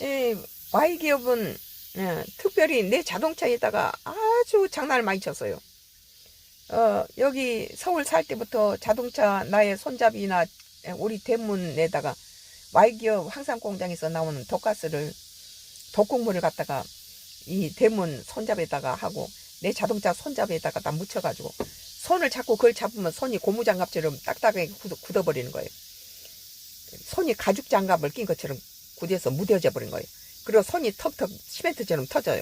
이 Y기업은 어, 특별히 내 자동차에다가 아주 장난을 많이 쳤어요. 어, 여기 서울 살 때부터 자동차 나의 손잡이나 우리 대문에다가 Y기업 황산공장에서 나오는 독가스를 독국물을 갖다가 이 대문 손잡이에다가 하고 내 자동차 손잡이에다가 다 묻혀가지고 손을 자꾸 그걸 잡으면 손이 고무장갑처럼 딱딱하게 굳어, 굳어버리는 거예요. 손이 가죽 장갑을 낀 것처럼 굳어서 무뎌져 버린 거예요. 그리고 손이 턱턱 시멘트처럼 터져요.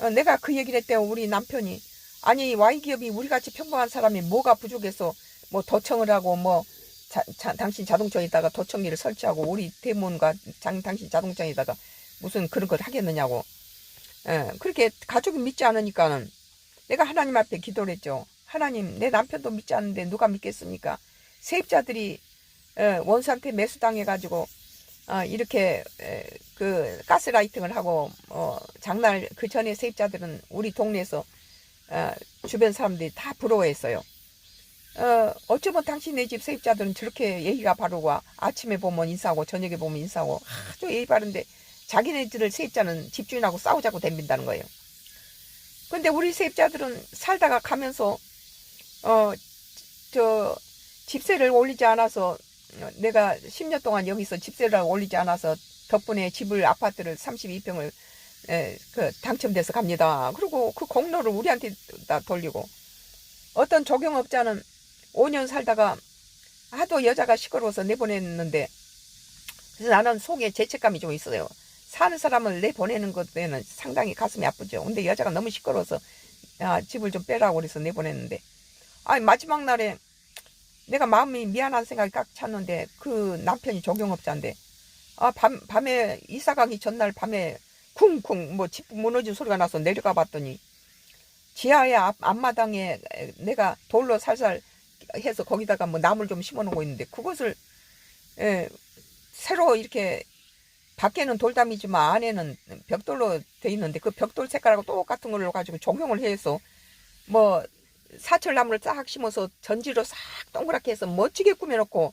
어, 내가 그 얘기를 했때 우리 남편이 아니 Y기업이 우리같이 평범한 사람이 뭐가 부족해서 뭐 도청을 하고 뭐 자, 자, 당신 자동차에다가 도청기를 설치하고 우리 대문과 장, 당신 자동차에다가 무슨 그런 걸 하겠느냐고 예, 그렇게 가족이 믿지 않으니까는 내가 하나님 앞에 기도를 했죠. 하나님, 내 남편도 믿지 않는데 누가 믿겠습니까? 세입자들이 예, 원수한테 매수당해가지고 어, 이렇게 에, 그 가스라이팅을 하고 어, 장날 그 전에 세입자들은 우리 동네에서 어, 주변 사람들이 다 부러워했어요. 어, 어쩌면 당신네 집 세입자들은 저렇게 예의가 바르고 아침에 보면 인사하고 저녁에 보면 인사하고 아주 예의 바른데 자기네들 세입자는 집주인하고 싸우자고 덤빈다는 거예요. 근데 우리 세입자들은 살다가 가면서 어 저 집세를 올리지 않아서 어, 내가 10년 동안 여기서 집세를 올리지 않아서 덕분에 집을 아파트를 32평을 에, 그 당첨돼서 갑니다. 그리고 그 공로를 우리한테 다 돌리고 어떤 조경업자는 5년 살다가 하도 여자가 시끄러워서 내보냈는데 그래서 나는 속에 죄책감이 좀 있어요. 사는 사람을 내보내는 것에는 상당히 가슴이 아프죠. 근데 여자가 너무 시끄러워서 아, 집을 좀 빼라고 그래서 내보냈는데 아니 마지막 날에 내가 마음이 미안한 생각이 꽉 찼는데 그 남편이 조경업자인데 아 밤, 밤에 이사 가기 전날 밤에 쿵쿵 뭐 집 무너진 소리가 나서 내려가 봤더니 지하의 앞, 앞마당에 내가 돌로 살살 해서 거기다가 뭐 나물 좀 심어 놓고 있는데 그것을 예, 새로 이렇게 밖에는 돌담이지만 안에는 벽돌로 돼 있는데 그 벽돌 색깔하고 똑같은 걸로 가지고 조경을 해서 뭐 사철나무를 싹 심어서 전지로 싹 동그랗게 해서 멋지게 꾸며놓고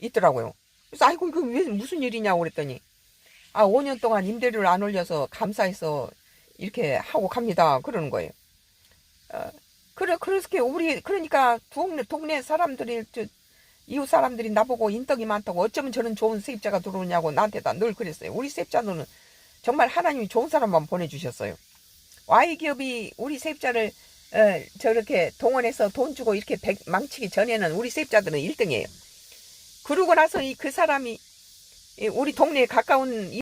있더라고요. 그래서 아이고 이거 왜 무슨 일이냐고 그랬더니 아 5년 동안 임대료를 안 올려서 감사해서 이렇게 하고 갑니다 그러는 거예요. 어, 그래 그렇게 우리 그러니까 동네 동네 사람들이 저, 이웃 사람들이 나보고 인덕이 많다고 어쩌면 저는 좋은 세입자가 들어오냐고 나한테 다 늘 그랬어요. 우리 세입자들은 정말 하나님이 좋은 사람만 보내주셨어요. Y기업이 우리 세입자를 어, 저렇게 동원해서 돈 주고 이렇게 백, 망치기 전에는 우리 세입자들은 1등이에요. 그러고 나서 이 그 사람이 이 우리 동네에 가까운